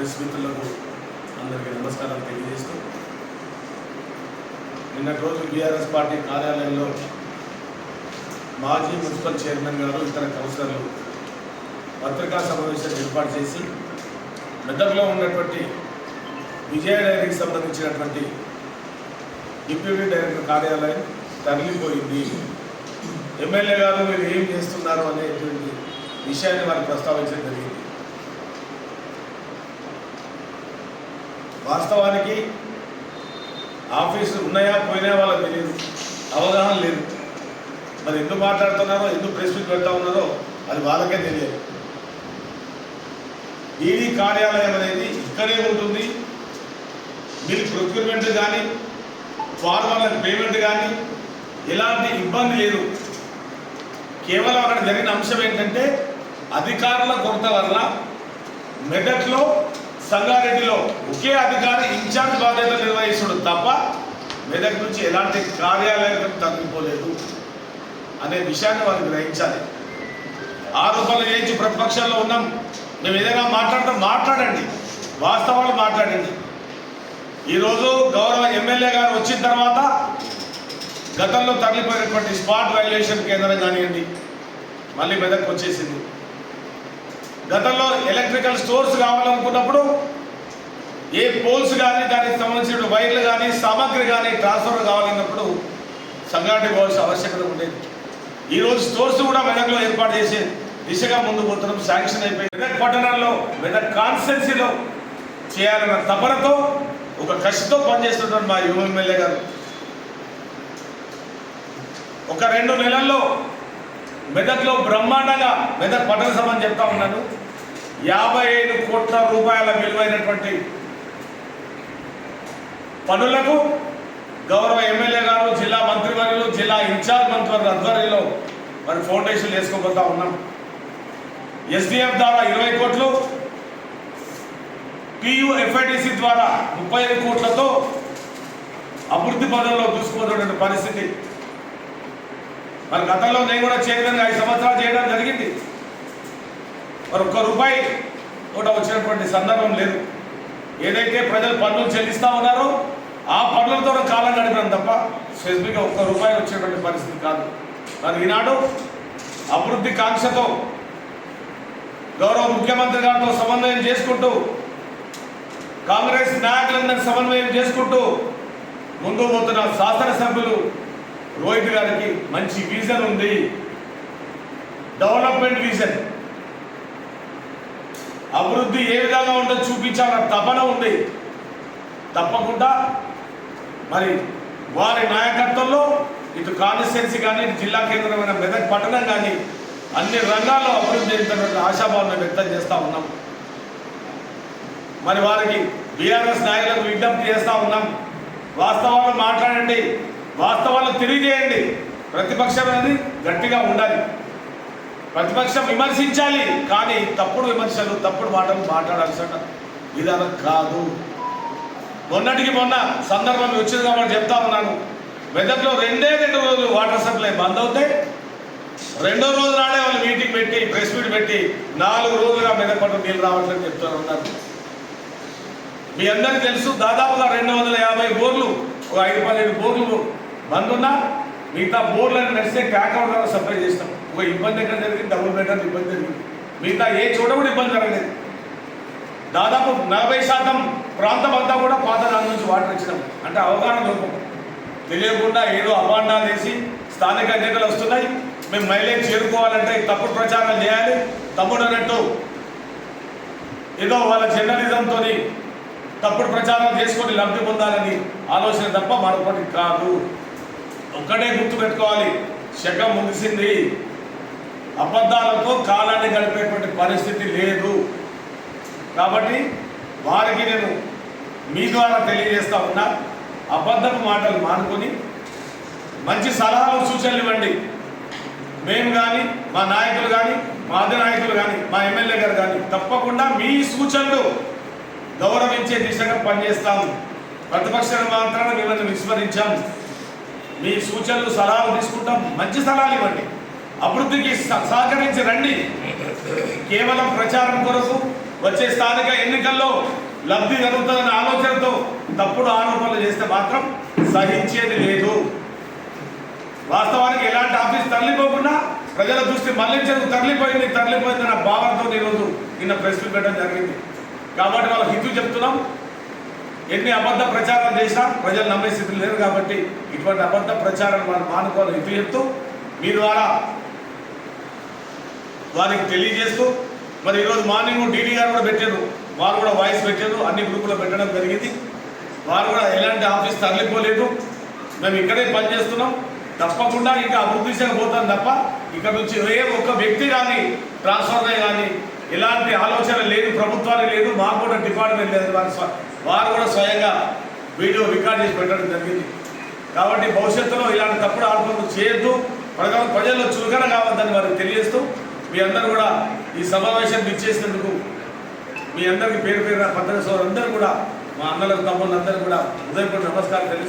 Press మిత్రులకు అందరికీ నమస్కారాలు తెలియజేస్తూ నిన్నటి రోజు బీఆర్ఎస్ పార్టీ కార్యాలయంలో మాజీ మున్సిపల్ చైర్మన్ గారు ఇతర కౌన్సిలర్లు పత్రికా సమావేశం ఏర్పాటు చేసి మెదక్లో ఉన్నటువంటి విజయ డైరీకి సంబంధించినటువంటి డిప్యూటీ డైరెక్టర్ కార్యాలయం తరలిపోయింది. ఎమ్మెల్యే గారు మీరు ఏం చేస్తున్నారు? అనేటువంటి విషయాన్ని వారు ప్రస్తావించడం జరిగింది. వాస్తవానికి ఆఫీసులు ఉన్నాయా పోయినా వాళ్ళకి తెలియదు. అవగాహన లేదు. మరి ఎందుకు మాట్లాడుతున్నారో ఎందుకు ప్రెస్ మీట్ పెడతా ఉన్నారో అది వాళ్ళకే తెలియదు. ఈడీ కార్యాలయం అనేది ఇక్కడే ఉంటుంది. మీరు ప్రొక్యూర్మెంట్ కానీ ఫార్మర్లకు పేమెంట్ కానీ ఎలాంటి ఇబ్బంది లేదు. కేవలం అక్కడ జరిగిన అంశం ఏంటంటే అధికారుల కొరత వల్ల మెదక్లో సంగారెడ్డిలో ఒకే అధికారి ఇన్ఛార్జ్ బాధ్యత నిర్వహిస్తుడు తప్ప మెదక్ నుంచి ఎలాంటి కార్యాలయం తగ్గిపోలేదు అనే విషయాన్ని వారు గ్రహించాలి. ఆరోపణలు చేయించి ప్రతిపక్షంలో ఉన్నాం. మేము ఏదైనా మాట్లాడతాం మాట్లాడండి. వాస్తవాలు మాట్లాడండి. ఈరోజు గౌరవ ఎమ్మెల్యే గారు వచ్చిన తర్వాత గతంలో తరలిపోయినటువంటి స్పాట్ వైలేషన్ కేంద్రం కానివ్వండి మళ్ళీ మెదక్ వచ్చేసింది. గతంలో ఎలక్ట్రికల్ స్టోర్స్ కావాలనుకున్నప్పుడు ఏ పోల్స్ కానీ దానికి సంబంధించిన వైర్లు కానీ సామాగ్రి కానీ ట్రాన్స్ఫర్ కావాలన్నప్పుడు సంఘాటి పోవాల్సిన ఆవశ్యకత ఉండేది. ఈరోజు స్టోర్స్ కూడా మెదక్లో ఏర్పాటు చేసి దిశగా ముందు పోతున్నాం. శాంక్షన్ అయిపోయింది. మెదక్ పట్టణాల్లో మెదక్ కాన్స్టెన్సీలో చేయాలన్న తపనతో ఒక కసితో పనిచేస్తున్నారు మా యువ ఎమ్మెల్యే గారు. ఒక రెండు నెలల్లో మెదక్లో బ్రహ్మాండంగా మెదక్ పట్టణ సభ అని చెప్తా ఉన్నాను యాభై ఐదు కోట్ల రూపాయల విలువైనటువంటి పనులకు గౌరవ ఎమ్మెల్యే గారు జిల్లా మంత్రివర్యులు జిల్లా ఇన్ఛార్జ్ మంత్రివర్గ ఆధ్వర్యంలో మరి ఫౌండేషన్ వేసుకోబోతా ఉన్నాం. ఎస్డిఎఫ్ ద్వారా ఇరవై కోట్లు పియుఎఫ్ఐడిసి ద్వారా ముప్పై ఐదు కోట్లతో అభివృద్ధి పదంలో దూసుకుపోతున్నటువంటి పరిస్థితి. మరి గతంలో నేను కూడా చైర్మన్ ఐదు సంవత్సరాలు చేయడం జరిగింది. మరి ఒక్క రూపాయి కూడా వచ్చినటువంటి సందర్భం లేదు. ఏదైతే ప్రజలు పన్నులు చెల్లిస్తా ఉన్నారో ఆ పనులతో కాలం గడిపినాం తప్ప స్పెసిఫిక్గా ఒక్క రూపాయి వచ్చేటువంటి పరిస్థితి కాదు. మరి ఈనాడు అభివృద్ధి కాంక్షతో గౌరవ ముఖ్యమంత్రి గారితో సమన్వయం చేసుకుంటూ కాంగ్రెస్ నాయకులందరినీ సమన్వయం చేసుకుంటూ ముందు పోతున్న శాసనసభ్యులు రోహిత్ గారికి మంచి విజన్ ఉంది. Development vision. అభివృద్ధి ఏ విధంగా ఉందో చూపించాలన్న తపన ఉంది. తప్పకుండా మరి వారి నాయకత్వంలో ఇటు కాన్స్టిట్యున్సీ కానీ ఇటు జిల్లా కేంద్రమైన మెదక్ పట్టణం కానీ అన్ని రంగాల్లో అభివృద్ధి చెందుతున్నటువంటి ఆశాభావాన్ని వ్యక్తం చేస్తూ ఉన్నాం. మరి వారికి బీఆర్ఎస్ నాయకులకు విజ్ఞప్తి చేస్తూ ఉన్నాం. వాస్తవాలు మాట్లాడండి వాస్తవాలు తెలియజేయండి. ప్రతిపక్షం అనేది గట్టిగా ఉండాలి. ప్రతిపక్షం విమర్శించాలి. కానీ తప్పుడు విమర్శలు తప్పుడు మాటలు మాట్లాడాల్సిన విధానం కాదు. మొన్నటికి మొన్న సందర్భం వచ్చింది కాబట్టి చెప్తా ఉన్నాను. మెదక్లో రెండే రెండు రోజులు వాటర్ సప్లై బంద్ అవుతే రెండో రోజు నాడే వాళ్ళు మీటింగ్ పెట్టి ప్రెస్ మీట్ పెట్టి నాలుగు రోజులుగా మెదక్ పట్టు నీళ్ళు రావట్లేదు చెప్తూ ఉన్నారు మీ అందరికీ తెలుసు దాదాపుగా రెండు వందల యాభై బోర్లు ఒక ఐదు పదిహేను బోర్లు బంద్ ఉన్నా మిగతా బోర్లను నడిస్తే ట్యాంకర్ ద్వారా సప్లై చేస్తాం. ఒక ఇబ్బంది ఎక్కడ జరిగింది? డబుల్ బెటర్ ఇబ్బంది జరిగింది. మిగతా ఏ చోట కూడా ఇబ్బంది జరగలేదు. దాదాపు నలభై శాతం ప్రాంతం అంతా కూడా పాత దాని నుంచి వాటర్ ఇచ్చినాం అంటే అవగాహన లోపం. తెలియకుండా ఏదో అపాండాలు వేసి స్థానిక ఎన్నికలు వస్తున్నాయి. మేము మైలేజ్ చేరుకోవాలంటే తప్పుడు ప్రచారం చేయాలి. తప్పుడు అన్నట్టు ఏదో వాళ్ళ జర్నలిజంతో తప్పుడు ప్రచారం చేసుకొని లబ్ధి పొందాలని ఆలోచన తప్ప మరొకటి కాదు. ఒక్కటే గుర్తు పెట్టుకోవాలి శకం ముగిసింది. అబద్ధాలతో కాలాన్ని గడిపేటువంటి పరిస్థితి లేదు. కాబట్టి వారికి నేను మీ ద్వారా తెలియజేస్తా ఉన్నా అబద్ధపు మాటలు మానుకొని మంచి సలహాలు సూచనలు ఇవ్వండి. మేము కానీ మా నాయకులు కానీ మా అధినాయకులు కానీ మా ఎమ్మెల్యే గారు కానీ తప్పకుండా మీ సూచనలు గౌరవించే దిశగా పనిచేస్తాము. ప్రతిపక్షాన్ని మాత్రాన మిమ్మల్ని విస్మరించాము. మీ సూచనలు సలహాలు తీసుకుంటాం. మంచి సలహాలు ఇవ్వండి. అభివృద్ధికి సహకరించి రండి. కేవలం ప్రచారం కొరకు వచ్చే స్థానిక ఎన్నికల్లో లబ్ధి జరుగుతుందనే ఆలోచనతో తప్పుడు ఆరోపణలు చేస్తే మాత్రం సహించేది లేదు. వాస్తవానికి ఎలాంటి ఆఫీస్ తరలిపోకుండా ప్రజల దృష్టి మళ్ళించదు తరలిపోయింది తరలిపోయింది భావనతో భావంతో ఈరోజు నిన్న ప్రెస్ పెట్టడం జరిగింది. కాబట్టి వాళ్ళ హితు చెప్తున్నాం. ఎన్ని అబద్ధ ప్రచారాలు చేసినా ప్రజలు నమ్మే స్థితి లేరు కాబట్టి ఇటువంటి అబద్ధ ప్రచారాలు వాళ్ళు మానుకోవాలి హితు చెప్తూ మీ ద్వారా వారికి తెలియజేస్తూ మరి ఈరోజు మార్నింగ్ డీడీ గారు కూడా పెట్టారు వారు కూడా వాయిస్ పెట్టారు అన్ని గ్రూపులో పెట్టడం జరిగింది. వారు కూడా ఎలాంటి ఆఫీస్ తరలిపోలేదు. మేము ఇక్కడే పనిచేస్తున్నాం. తప్పకుండా ఇంకా అభివృద్ధి దిశగా పోతాం తప్ప ఇక్కడ నుంచి ఏ ఒక్క వ్యక్తి కానీ ట్రాన్స్ఫర్ అయ్యి కానీ ఎలాంటి ఆలోచన లేదు ప్రభుత్వానికి లేదు మాకు కూడా డిపార్ట్మెంట్ లేదు. వారు కూడా స్వయంగా వీడియో రికార్డ్ చేసి పెట్టడం జరిగింది. కాబట్టి భవిష్యత్తులో ఇలాంటి తప్పుడు ఆరోపణలు చేయొద్దు. ప్రజలు ప్రజల్లో చురుకన కావద్దని వారికి తెలియజేస్తూ మీ అందరూ కూడా ఈ సమావేశం ఇచ్చేసినందుకు మీ అందరికీ పేరు పేరున పత్రిక సోదరులందరూ కూడా మా అన్నలకు తమ్ముళ్ళందరూ కూడా ఉదయపూర్ నమస్కారం తెలుసు.